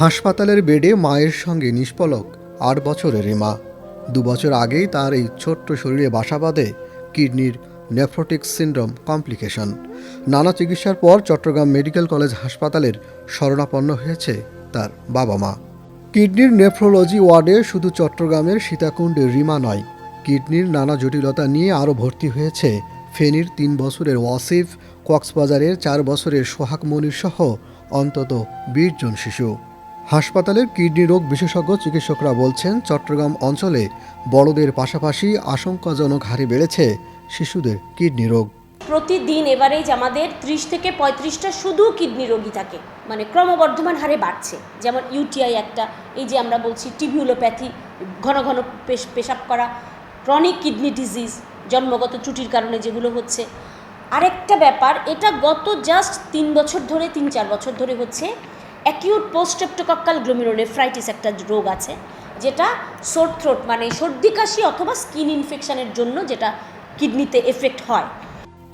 হাসপাতালের বেডে মায়ের সঙ্গে নিষ্পলক, আট বছরের রিমা দু বছর আগেই তার এই ছোট্ট শরীরে বাসা বাঁধে কিডনির নেফ্রোটিক সিন্ড্রোম কমপ্লিকেশন। নানা চিকিৎসার পর চট্টগ্রাম মেডিকেল কলেজ হাসপাতালের শরণাপন্ন হয়েছে তার বাবা মা কিডনির নেফ্রোলজি ওয়ার্ডে শুধু চট্টগ্রামের সীতাকুণ্ডের রিমা নয়, কিডনির নানা জটিলতা নিয়ে আরও ভর্তি হয়েছে ফেনীর তিন বছরের ওয়াসিফ, কক্সবাজারের চার বছরের সোহাগ মনির সহ অন্তত বিশ জন শিশু। হাসপাতালের কিডনি রোগ বিশেষজ্ঞ চিকিৎসকরা বলছেন, চট্টগ্রাম অঞ্চলে বড়দের পাশাপাশি আশঙ্কাজনক হারে বেড়েছে শিশুদের কিডনি রোগ। প্রতিদিন এভারেজ আমাদের ত্রিশ থেকে পঁয়ত্রিশটা শুধু কিডনি রোগী থাকে মানে ক্রমবর্ধমান হারে বাড়ছে। যেমন ইউটিআই একটা, এই যে আমরা বলছি টিবিউলোপ্যাথি, ঘন ঘন পেশ- পেশাব করা, ক্রনিক কিডনি ডিজিজ, জন্মগত ত্রুটির কারণে যেগুলো হচ্ছে। আরেকটা ব্যাপার, এটা গত জাস্ট তিন বছর ধরে, তিন চার বছর ধরে হচ্ছে অ্যাকিউট পোস্টেপ্টোকক্কাল গ্লোমিরোনেফ্রাইটিস একটা রোগ আছে, যেটা সোর থ্রোট মানে সর্দি, কাশি অথবা স্কিন ইনফেকশনের জন্য যেটা কিডনিতে এফেক্ট হয়।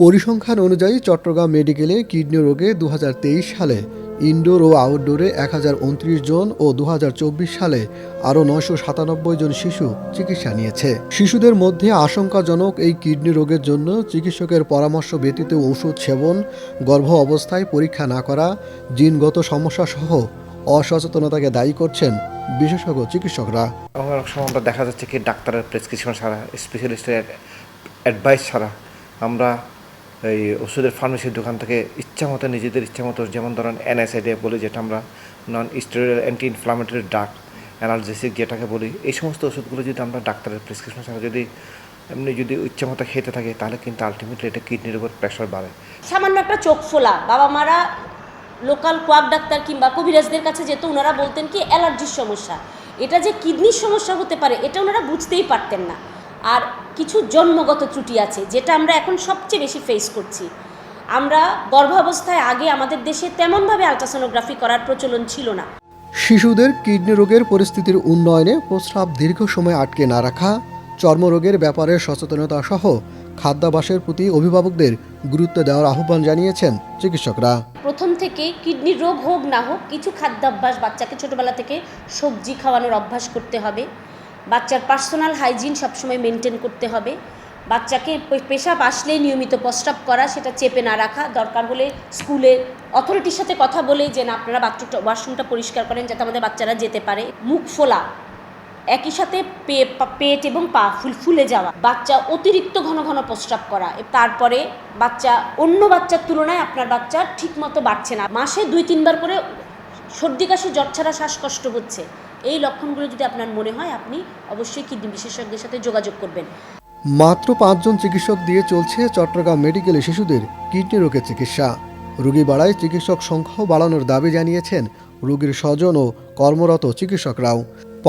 পরিসংখ্যান অনুযায়ী চট্টগ্রাম মেডিকেলে কিডনি রোগে দু হাজার তেইশ সালে ইনডোর ও আউটডোরে এক হাজার উনত্রিশ জন ও দু হাজার চব্বিশ সালে আরও নয়শো সাতানব্বই জন শিশু চিকিৎসা নিয়েছে। শিশুদের মধ্যে আশঙ্কাজনক এই কিডনি রোগের জন্য চিকিৎসকের পরামর্শ ব্যতীত ওষুধ সেবন, গর্ভ অবস্থায় পরীক্ষা না করা, জিনগত সমস্যা সহ অসচেতনতাকে দায়ী করছেন বিশেষজ্ঞ চিকিৎসকরা। অনেক সময় আমরা দেখা যাচ্ছে কি ডাক্তারের প্রেসক্রিপশন ছাড়া, স্পেশালিস্টের অ্যাডভাইস ছাড়া আমরা এই ওষুধের ফার্মেসির দোকান থেকে ইচ্ছা মতো নিজেদের ইচ্ছা মতো যেমন ধরেন এনএসআইডিয়া বলি যেটা আমরা non steroid anti inflammatory drug analgesic যেটাকে বলি, এই সমস্ত ওষুধগুলো যদি আমরা ডাক্তারের প্রেসক্রিপশন ছাড়া যদি এমনি যদি ইচ্ছা মতো খেতে থাকে, তাহলে কিন্তু আলটিমেটলি এটা কিডনির উপর প্রেশার বাড়ে। সামান্য একটা চোখ ফোলা, বাবা মারা লোকাল কোয়াক ডাক্তার কিংবা কবিরাজদের কাছে যেত ওনারা বলতেন কি, অ্যালার্জির সমস্যা। এটা যে কিডনির সমস্যা হতে পারে, এটা ওনারা বুঝতেই পারতেন না। আর কিছু জন্মগত ত্রুটি আছে যেটা আমরা এখন সবচেয়ে বেশি ফেস করছি। আমরা গর্ভাবস্থায় আগে আমাদের দেশে তেমনভাবে আলট্রাসোনোগ্রাফি করার প্রচলন ছিল না। শিশুদের কিডনি রোগের পরিস্থিতির উন্নয়নে প্রস্রাব দীর্ঘ সময় আটকে না রাখা চর্মরোগের ব্যাপারে সচেতনতা সহ খাদ্যাভাসের প্রতি অভিভাবকদের গুরুত্ব দেওয়ার আহ্বান জানিয়েছেন চিকিৎসকরা। প্রথম থেকে কিডনির রোগ হোক না হোক কিছু খাদ্যাভ্যাস বাচ্চাকে ছোটবেলা থেকে সবজি খাওয়ানোর অভ্যাস করতে হবে। বাচ্চার পার্সোনাল হাইজিন সবসময় মেনটেন করতে হবে। বাচ্চাকে পেশাব আসলেই নিয়মিত প্রস্রাব করা, সেটা চেপে না রাখা। দরকার হলে স্কুলে অথরিটির সাথে কথা বলে যে, না, আপনারা বাথরুমটা ওয়াশরুমটা পরিষ্কার করেন যাতে আমাদের বাচ্চারা যেতে পারে। মুখ ফোলা, একই সাথে পেট এবং পা ফুল, ফুলে যাওয়া। বাচ্চা অতিরিক্ত ঘন ঘন প্রস্রাব করা। তারপরে বাচ্চা, অন্য বাচ্চার তুলনায় আপনার বাচ্চা ঠিকমতো বাড়ছে না। মাসে দুই, তিনবার করে সর্দি কাশি, জ্বর ছাড়া শ্বাসকষ্ট হচ্ছে। এই লক্ষণগুলো যদি আপনার মনে হয়, আপনি অবশ্যই কিডনি বিশেষজ্ঞের সাথে যোগাযোগ করবেন। মাত্র পাঁচজন চিকিৎসক দিয়ে চলছে চট্টগ্রাম মেডিকেলে শিশুদের কিডনি রোগের চিকিৎসা। রোগী বাড়ায় চিকিৎসক সংখ্যাও বাড়ানোর দাবি জানিয়েছেন রোগীর স্বজন ও কর্মরত চিকিৎসকরাও।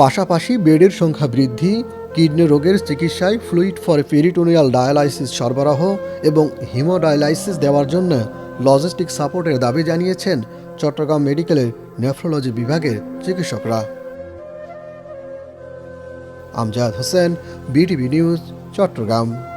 পাশাপাশি বেডের সংখ্যা বৃদ্ধি, কিডনি রোগের চিকিৎসায় ফ্লুইড ফর পেরিটোনিয়াল ডায়ালাইসিস সরবরাহ এবং হিমোডায়ালাইসিস দেওয়ার জন্য লজিস্টিক সাপোর্টের দাবি জানিয়েছেন চট্টগ্রাম মেডিকেলের নেফ্রোলজি বিভাগের চিকিৎসকরা। Amjad Hossain BTV news Chattogram.